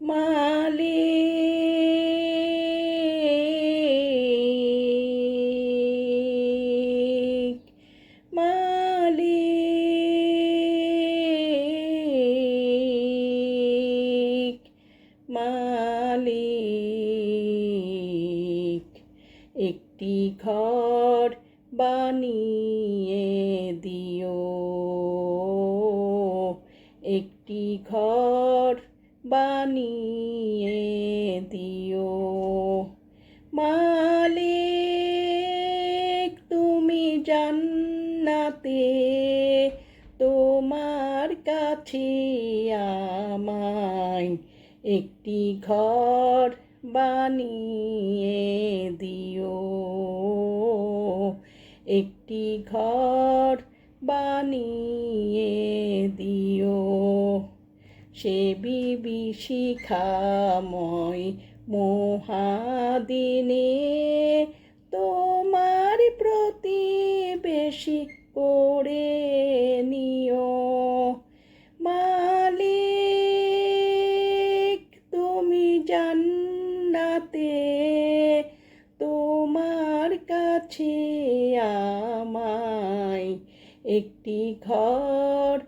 মালিক মালিক মালিক একটি ঘর বানিয়ে দিও। একটি ঘর বানিয়ে দিও। মালিক, তুমি জান্নাতে, তোমার কাছে আমায় একটি ঘর বানিয়ে দিও। একটি ঘর বানিয়ে দিও। সে বিভীষিকাময় মহাদিনে তোমার প্রতিবেশী করে নিও। মালিক, তুমি জান্নাতে তোমার কাছে আমায় একটি ঘর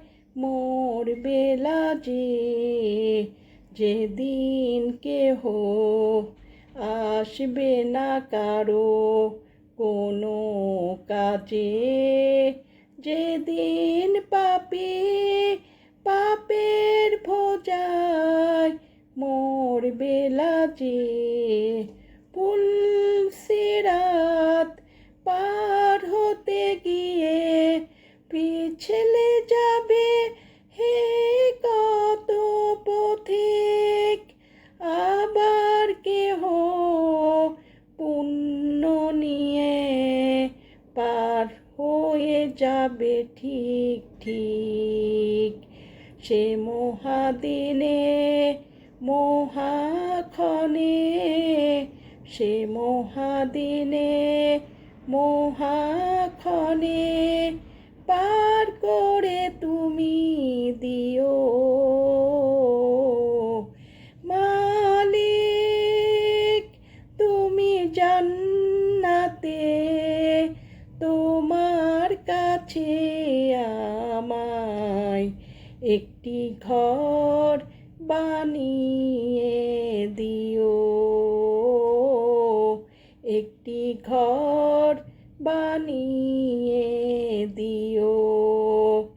মোর বেলা যে, যেদিন কেহ আসবে না কারও কোনো কাজে, যেদিন পাপি, পাপের ভোজায় মোর বেলা যে পুলসিরাত পার হতে গিয়ে পিছলে আবার কেহ পুণ্য নিয়ে পার হয়ে যাবে ঠিক ঠিক। সে মহাদিনে, মহাক্ষণে, সে মহাদিনে, মহাক্ষণে পার করে তুমি দিও। আমায় একটি ঘর বানিয়ে দিও। একটি ঘর বানিয়ে দিও।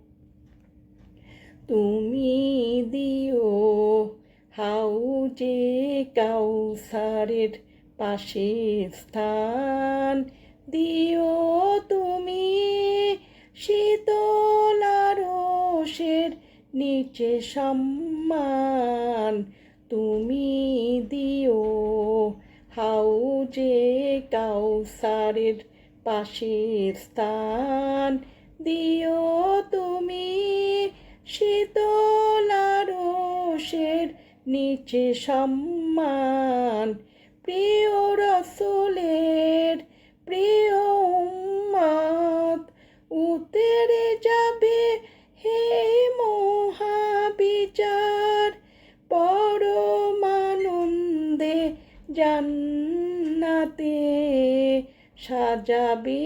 তুমি দিও হাউজে কাউসারের পাশে স্থান। দিও তুমি শীতলারসের নিচে সম্মান তুমি দিও। হাউজে কাউসারের পাশে স্থান দিও তুমি। শীতলারসের নিচে সম্মান প্রিয় রসুলের প্রিয় উম্মত উতেরে যাবে হে মহাবিচার। পরমানন্দে জান্নাতে সাজাবে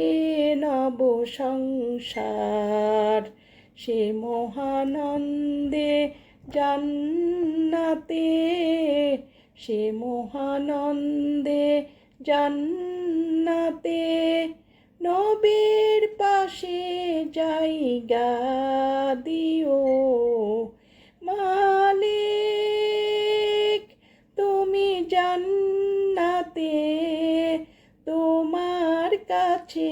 নব সংসার সে মহানন্দে জান্নাতে, সে মহানন্দে জান্নাতে নবীর পাশে জায়গা দিও। মালিক, তুমি জান্নাতে, তোমার কাছে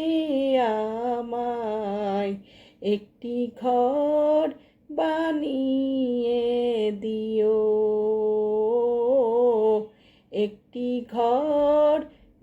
আমায় একটি ঘর বানিয়ে দিও। একটি ঘর